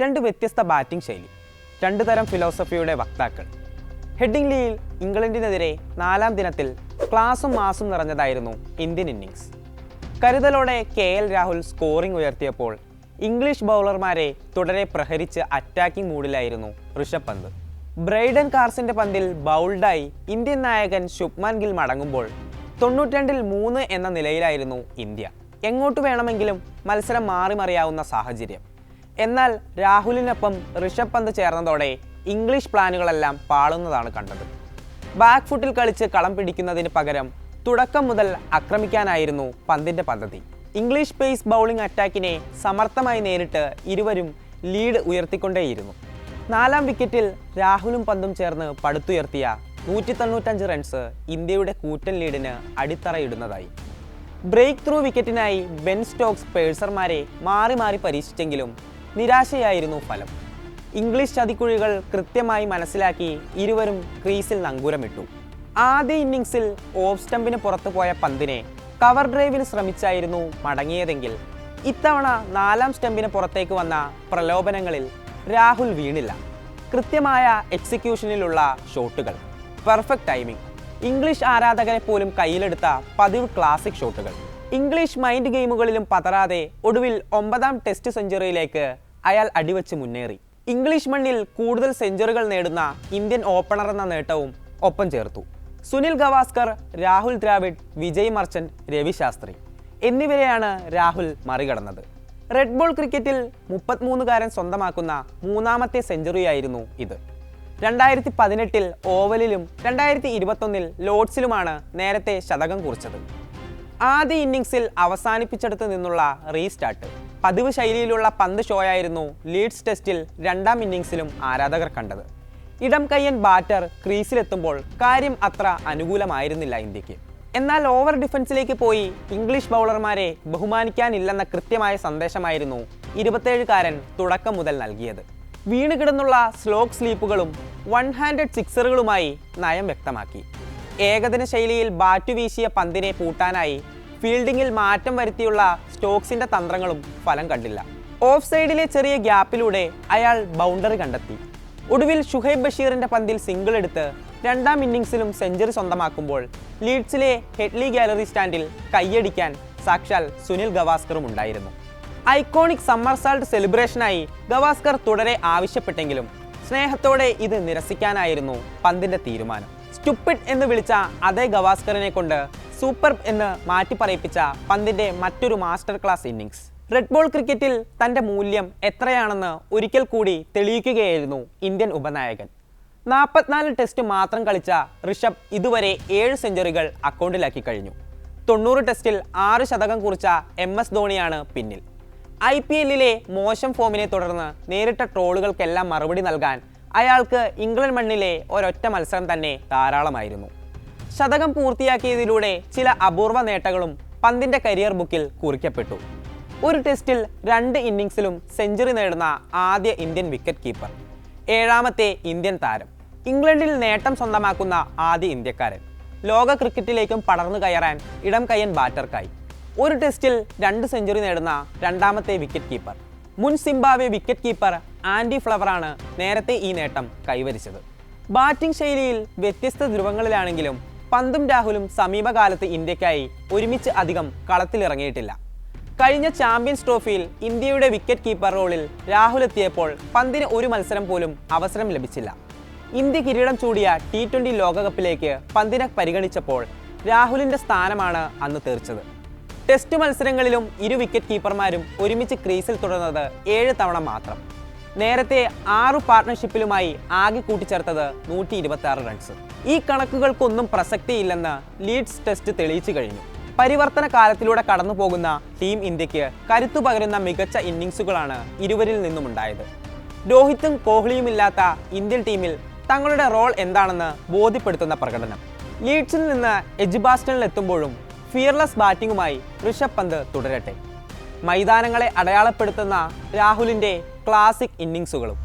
രണ്ട് വ്യത്യസ്ത ബാറ്റിംഗ് ശൈലി രണ്ട് തരം ഫിലോസഫിയുടെ വക്താക്കൾ. ഹെഡിംഗ്ലിയിൽ ഇംഗ്ലണ്ടിനെതിരെ നാലാം ദിനത്തിൽ ക്ലാസും മാസും നിറഞ്ഞതായിരുന്നു ഇന്ത്യൻ ഇന്നിങ്സ് കരുതലോടെ കെ എൽ രാഹുൽ സ്കോറിംഗ് ഉയർത്തിയപ്പോൾ ഇംഗ്ലീഷ് ബൗളർമാരെ തുടരെ പ്രഹരിച്ച് അറ്റാക്കിംഗ് മൂഡിലായിരുന്നു ഋഷഭ് പന്ത്. ബ്രൈഡൻ കാർസിന്റെ പന്തിൽ ബൗൾഡായി ഇന്ത്യൻ നായകൻ ശുഭ്മാൻ ഗിൽ മടങ്ങുമ്പോൾ തൊണ്ണൂറ്റിരണ്ടിൽ മൂന്ന് എന്ന നിലയിലായിരുന്നു ഇന്ത്യ. എങ്ങോട്ട് വേണമെങ്കിലും മത്സരം മാറിമറിയാവുന്ന സാഹചര്യം. എന്നാൽ രാഹുലിനൊപ്പം ഋഷഭ് പന്ത് ചേർന്നതോടെ ഇംഗ്ലീഷ് പ്ലാനുകളെല്ലാം പാളുന്നതാണ് കണ്ടത്. ബാക്ക് ഫുട്ടിൽ കളിച്ച് കളം പിടിക്കുന്നതിന് പകരം തുടക്കം മുതൽ ആക്രമിക്കാനായിരുന്നു പന്തിന്റെ പദ്ധതി. ഇംഗ്ലീഷ് പേസ് ബൗളിംഗ് അറ്റാക്കിനെ സമർത്ഥമായി നേരിട്ട് ഇരുവരും ലീഡ് ഉയർത്തിക്കൊണ്ടേയിരുന്നു. നാലാം വിക്കറ്റിൽ രാഹുലും പന്തും ചേർന്ന് പടുത്തുയർത്തിയ നൂറ്റി തൊണ്ണൂറ്റഞ്ച് റൺസ് ഇന്ത്യയുടെ കൂറ്റൻ ലീഡിന് അടിത്തറയിടുന്നതായി. ബ്രേക്ക് ത്രൂ വിക്കറ്റിനായി ബെൻ സ്റ്റോക്സ് പേഴ്സർമാരെ മാറി മാറി പരീക്ഷിച്ചെങ്കിലും നിരാശയായിരുന്നു ഫലം. ഇംഗ്ലീഷ് ചതിക്കുഴികൾ കൃത്യമായി മനസ്സിലാക്കി ഇരുവരും ക്രീസിൽ നങ്കൂരമിട്ടു. ആദ്യ ഇന്നിങ്സിൽ ഓഫ് സ്റ്റമ്പിന് പുറത്തു പോയ പന്തിനെ കവർ ഡ്രൈവിന് ശ്രമിച്ചായിരുന്നു മടങ്ങിയതെങ്കിൽ ഇത്തവണ നാലാം സ്റ്റമ്പിന് പുറത്തേക്ക് വന്ന പ്രലോഭനങ്ങളിൽ രാഹുൽ വീണില്ല. കൃത്യമായ എക്സിക്യൂഷനിലുള്ള ഷോട്ടുകൾ. Perfect timing. ഇംഗ്ലീഷ് ആരാധകരെ പോലും കയ്യിലെടുത്ത പതിവ് ക്ലാസിക് ഷോട്ടുകൾ. ഇംഗ്ലീഷ് മൈൻഡ് ഗെയിമുകളിലും പതറാതെ ഒടുവിൽ ഒമ്പതാം ടെസ്റ്റ് സെഞ്ചുറിയിലേക്ക് അയാൾ അടിവച്ച് മുന്നേറി. ഇംഗ്ലീഷ് മണ്ണിൽ കൂടുതൽ സെഞ്ചുറികൾ നേടുന്ന ഇന്ത്യൻ ഓപ്പണർ എന്ന നേട്ടവും ഒപ്പം ചേർത്തു. സുനിൽ ഗവാസ്കർ രാഹുൽ ദ്രാവിഡ് വിജയ് മർച്ചൻ രവി ശാസ്ത്രി എന്നിവരെയാണ് രാഹുൽ മറികടന്നത്. റെഡ് ബോൾ ക്രിക്കറ്റിൽ മുപ്പത്തിമൂന്നുകാരൻ സ്വന്തമാക്കുന്ന മൂന്നാമത്തെ സെഞ്ചുറിയായിരുന്നു ഇത്. രണ്ടായിരത്തി പതിനെട്ടിൽ ഓവലിലും രണ്ടായിരത്തി ഇരുപത്തൊന്നിൽ ലോഡ്സിലുമാണ് നേരത്തെ ശതകം കുറിച്ചത്. ആദ്യ ഇന്നിംഗ്സിൽ അവസാനിപ്പിച്ചെടുത്ത് നിന്നുള്ള റീസ്റ്റാർട്ട്. പതിവ് ശൈലിയിലുള്ള പന്ത് ഷോയായിരുന്നു ലീഡ്സ് ടെസ്റ്റിൽ രണ്ടാം ഇന്നിങ്സിലും ആരാധകർ കണ്ടത്. ഇടം കയ്യൻ ബാറ്റർ ക്രീസിലെത്തുമ്പോൾ കാര്യം അത്ര അനുകൂലമായിരുന്നില്ല ഇന്ത്യയ്ക്ക്. എന്നാൽ ഓവർ ഡിഫൻസിലേക്ക് പോയി ഇംഗ്ലീഷ് ബൗളർമാരെ ബഹുമാനിക്കാനില്ലെന്ന കൃത്യമായ സന്ദേശമായിരുന്നു ഇരുപത്തേഴുകാരൻ തുടക്കം മുതൽ നൽകിയത്. വീണ് കിടന്നുള്ള സ്ലോക്ക് സ്ലീപ്പുകളും വൺ ഹാൻഡഡ് സിക്സറുകളുമായി നയം വ്യക്തമാക്കി. ഏകദിന ശൈലിയിൽ ബാറ്റു വീശിയ പന്തിനെ പൂട്ടാനായി ഫീൽഡിങ്ങിൽ മാറ്റം വരുത്തിയുള്ള സ്റ്റോക്സിന്റെ തന്ത്രങ്ങളും ഫലം കണ്ടില്ല. ഓഫ് സൈഡിലെ ചെറിയ ഗ്യാപ്പിലൂടെ അയാൾ ബൗണ്ടറി കണ്ടെത്തി. ഒടുവിൽ ഷുഹൈബ് ബഷീറിന്റെ പന്തിൽ സിംഗിൾ എടുത്ത് രണ്ടാം ഇന്നിംഗ്സിലും സെഞ്ചുറി സ്വന്തമാക്കുമ്പോൾ ലീഡ്സിലെ ഹെഡ്ലി ഗാലറി സ്റ്റാൻഡിൽ കൈയടിക്കാൻ സാക്ഷാൽ സുനിൽ ഗവാസ്കറും ഉണ്ടായിരുന്നു. ഐക്കോണിക് സമ്മർസാൾട്ട് സെലിബ്രേഷനായി ഗവാസ്കർ തുടരെ ആവശ്യപ്പെട്ടെങ്കിലും സ്നേഹത്തോടെ ഇത് നിരസിക്കാനായിരുന്നു പന്തിന്റെ തീരുമാനം. സ്റ്റുപ്പിഡ് എന്ന് വിളിച്ച അതേ ഗവാസ്കറിനെ കൊണ്ട് സൂപ്പർ എന്ന് മാറ്റി പറയിപ്പിച്ച പന്തിന്റെ മറ്റൊരു master class innings. Red ball ക്രിക്കറ്റിൽ തന്റെ മൂല്യം എത്രയാണെന്ന് ഒരിക്കൽ കൂടി തെളിയിക്കുകയായിരുന്നു ഇന്ത്യൻ ഉപനായകൻ. നാൽപ്പത്തിനാല് ടെസ്റ്റ് മാത്രം കളിച്ച ഋഷഭ് ഇതുവരെ ഏഴ് സെഞ്ചുറികൾ അക്കൗണ്ടിലാക്കി കഴിഞ്ഞു. തൊണ്ണൂറ് ടെസ്റ്റിൽ ആറ് ശതകം കുറിച്ച എം എസ് ധോണിയാണ് പിന്നിൽ. ഐ പി എല്ലിലെ മോശം ഫോമിനെ തുടർന്ന് നേരിട്ട ട്രോളുകൾക്കെല്ലാം മറുപടി നൽകാൻ അയാൾക്ക് ഇംഗ്ലണ്ട് മണ്ണിലെ ഒരൊറ്റ മത്സരം തന്നെ ധാരാളമായിരുന്നു. ശതകം പൂർത്തിയാക്കിയതിലൂടെ ചില അപൂർവ നേട്ടങ്ങളും പന്തിന്റെ കരിയർ ബുക്കിൽ കുറിക്കപ്പെട്ടു. ഒരു ടെസ്റ്റിൽ രണ്ട് ഇന്നിങ്സിലും സെഞ്ചുറി നേടുന്ന ആദ്യ ഇന്ത്യൻ വിക്കറ്റ് കീപ്പർ ഏഴാമത്തെ ഇന്ത്യൻ താരം. ഇംഗ്ലണ്ടിൽ നേട്ടം സ്വന്തമാക്കുന്ന ആദ്യ ഇന്ത്യക്കാരൻ. ലോക ക്രിക്കറ്റിലേക്കും പടർന്നു കയറാൻ ഇടം കയ്യൻ ബാറ്റർക്കായി. ഒരു ടെസ്റ്റിൽ രണ്ട് സെഞ്ചുറി നേടുന്ന രണ്ടാമത്തെ വിക്കറ്റ് കീപ്പർ. മുൻ സിംബാവെ വിക്കറ്റ് കീപ്പർ ആൻഡി ഫ്ലവറാണ് നേരത്തെ ഈ നേട്ടം കൈവരിച്ചത്. ബാറ്റിംഗ് ശൈലിയിൽ വ്യത്യസ്ത ധ്രുവങ്ങളിലാണെങ്കിലും പന്തും രാഹുലും സമീപകാലത്ത് ഇന്ത്യക്കായി ഒരുമിച്ച് അധികം കളത്തിലിറങ്ങിയിട്ടില്ല. കഴിഞ്ഞ ചാമ്പ്യൻസ് ട്രോഫിയിൽ ഇന്ത്യയുടെ വിക്കറ്റ് കീപ്പർ റോളിൽ രാഹുൽ എത്തിയപ്പോൾ പന്തിന് ഒരു മത്സരം പോലും അവസരം ലഭിച്ചില്ല. ഇന്ത്യ കിരീടം ചൂടിയ ടി ട്വന്റി ലോകകപ്പിലേക്ക് പന്തിനെ പരിഗണിച്ചപ്പോൾ രാഹുലിന്റെ സ്ഥാനമാണ് അന്ന് തീർച്ചത്. ടെസ്റ്റ് മത്സരങ്ങളിലും ഇരു വിക്കറ്റ് കീപ്പർമാരും ഒരുമിച്ച് ക്രീസിൽ തുടർന്നത് ഏഴ് തവണ മാത്രം. നേരത്തെ ആറു പാർട്ട്ണർഷിപ്പിലുമായി ആകെ കൂട്ടിച്ചേർത്തത് നൂറ്റി ഇരുപത്തി ആറ് റൺസ് ഈ കണക്കുകൾക്കൊന്നും പ്രസക്തിയില്ലെന്ന് ലീഡ്സ് ടെസ്റ്റ് തെളിയിച്ചു കഴിഞ്ഞു. പരിവർത്തന കാലത്തിലൂടെ കടന്നു പോകുന്ന ടീം ഇന്ത്യയ്ക്ക് കരുത്തു പകരുന്ന മികച്ച ഇന്നിങ്സുകളാണ് ഇരുവരിൽ നിന്നുമുണ്ടായത്. രോഹിത്തും കോഹ്ലിയുമില്ലാത്ത ഇന്ത്യൻ ടീമിൽ തങ്ങളുടെ റോൾ എന്താണെന്ന് ബോധ്യപ്പെടുത്തുന്ന പ്രകടനം. ലീഡ്സിൽ നിന്ന് എജ്ബാസ്റ്റണിൽ എത്തുമ്പോഴും ഫിയർലെസ് ബാറ്റിംഗുമായി ഋഷഭ് പന്ത് തുടരട്ടെ. മൈതാനങ്ങളെ അടയാളപ്പെടുത്തുന്ന രാഹുലിന്റെ ക്ലാസിക് ഇന്നിങ്സുകളും